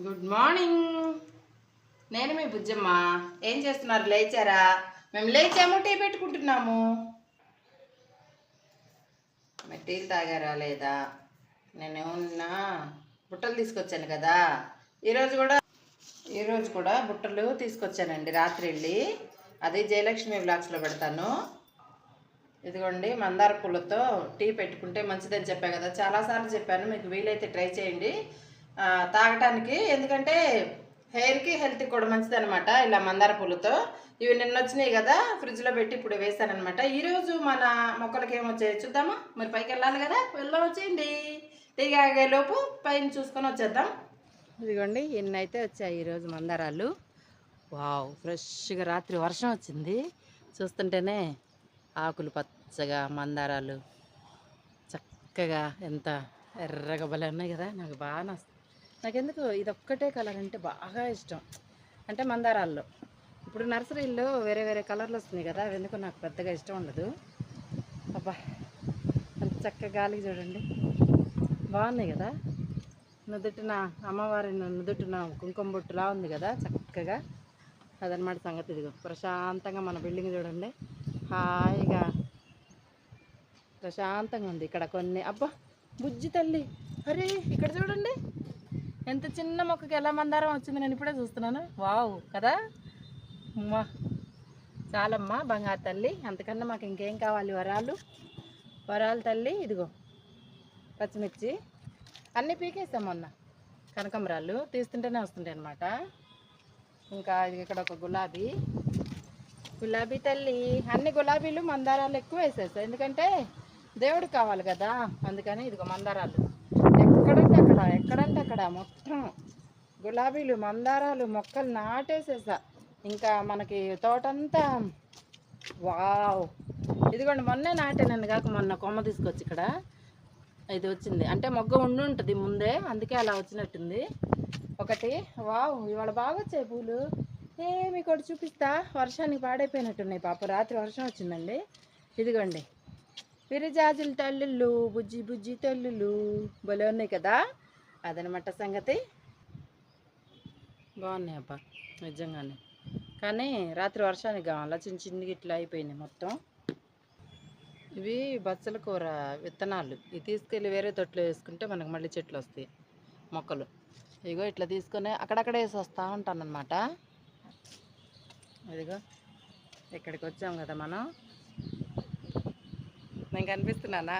Good morning నేను మీ బుజ్జమ్మ. ఏం చేస్తున్నారు లేచారా? మేము లేచాము టీ పెట్టుకుంటున్నాము. మీరు టీలు తాగారా లేదా? నేను ఉన్నా బుట్టలు తీసుకొచ్చాను కదా. ఈరోజు కూడా ఈరోజు కూడా బుట్టలు తీసుకొచ్చానండి రాత్రి వెళ్ళి. అది జయలక్ష్మి బ్లాక్స్లో పెడతాను. ఇదిగోండి మందార పూలతో టీ పెట్టుకుంటే మంచిదని చెప్పా కదా. చాలాసార్లు చెప్పాను మీకు వీలైతే ట్రై చేయండి. తాగటానికి. ఎందుకంటే హెయిర్కి హెల్త్కి కూడా మంచిది అనమాట ఇలా మందార పూలతో. ఇవి నిన్న వచ్చినాయి కదా ఫ్రిడ్జ్లో పెట్టి ఇప్పుడు వేసానమాట ఈరోజు మన మొక్కలకి ఏమొచ్చాయి చూద్దామా? మరి పైకి వెళ్ళాలి కదా వెళ్దాం వచ్చేయండి. దిగాగే లోపు పైన చూసుకొని వచ్చేద్దాం. ఇదిగోండి ఎన్ని అయితే వచ్చాయి ఈరోజు మందారాలు. వావ్ ఫ్రెష్గా రాత్రి వర్షం వచ్చింది. చూస్తుంటేనే ఆకులు పచ్చగా మందారాలు చక్కగా ఎంత ఎర్రగా భలే ఉన్నాయి కదా. నాకు బాగా నచ్చుతుంది నాకెందుకు ఇది ఒక్కటే కలర్ అంటే బాగా ఇష్టం. అంటే మందారాల్లో. ఇప్పుడు నర్సరీల్లో వేరే వేరే కలర్లు వస్తున్నాయి కదా ఎందుకు నాకు పెద్దగా ఇష్టం ఉండదు. అబ్బా అంత చక్కగా గాలికి చూడండి. బాగున్నాయి కదా? నుదుటిన అమ్మవారి నుదుటిన కుంకుమ బొట్టులా ఉంది కదా చక్కగా. అదనమాట సంగతి ఇదిగో. ప్రశాంతంగా మన బిల్డింగ్ చూడండి. హాయిగా. ప్రశాంతంగా ఉంది ఇక్కడ కొన్ని. అబ్బా బుజ్జి తల్లి. అరే ఇక్కడ చూడండి. చిన్న మొక్కకి ఎలా మందారం వచ్చింది నేను ఇప్పుడే చూస్తున్నాను. వావ్ కదా? అమ్మా చాలమ్మా బంగారు తల్లి. అంతకన్నా మాకు ఇంకేం కావాలి? వరాలు. వరాలు తల్లి ఇదిగో పచ్చిమిర్చి. అన్నీ పీకేస్తాం మొన్న. కనకమరాలు తీస్తుంటేనే వస్తుంటాయి అనమాట ఇంకా ఇది ఇక్కడ ఒక గులాబీ. గులాబీ తల్లి. అన్ని గులాబీలు మందారాలు ఎక్కువ వేసేసా ఎందుకంటే దేవుడు కావాలి కదా. అందుకని ఇదిగో మందారాలు. ఎక్కడంటే అక్కడ ఎక్కడంటే అక్కడ మొత్తం గులాబీలు మందారాలు మొక్కలు నాటేసేసా. ఇంకా మనకి తోటంతా వావ్. ఇదిగోండి మొన్నే నాటానండి కాక మొన్న కొమ్మ తీసుకొచ్చి ఇక్కడ. ఇది వచ్చింది. అంటే మొగ్గ ఉండి ఉంటుంది ముందే అందుకే అలా వచ్చినట్టుంది. ఒకటి వావ్ ఇవాళ బాగా వచ్చాయి పూలు. ఏమి మీకు ఒకటి చూపిస్తా. వర్షానికి పాడైపోయినట్టున్నాయి పాప. రాత్రి వర్షం వచ్చిందండి. ఇదిగోండి. విరిజాజుల తల్లుళ్ళు బుజ్జి బుజ్జి తల్లులు. భలే ఉన్నాయి కదా? అదనమాట సంగతి. బాగున్నాయి అబ్బా నిజంగానే. కానీ రాత్రి వర్షానికి కావాలా చిన్న చిన్న ఇట్లా అయిపోయినాయి మొత్తం. ఇవి బచ్చల కూర విత్తనాలు. ఇవి తీసుకెళ్ళి వేరే తొట్లో వేసుకుంటే మనకు మళ్ళీ చెట్లు వస్తాయి మొక్కలు. ఇగో ఇట్లా తీసుకొని అక్కడక్కడ వేసి వస్తూ ఉంటాను అనమాట ఇదిగో ఇక్కడికి వచ్చాం కదా మనం. నేను కనిపిస్తున్నానా?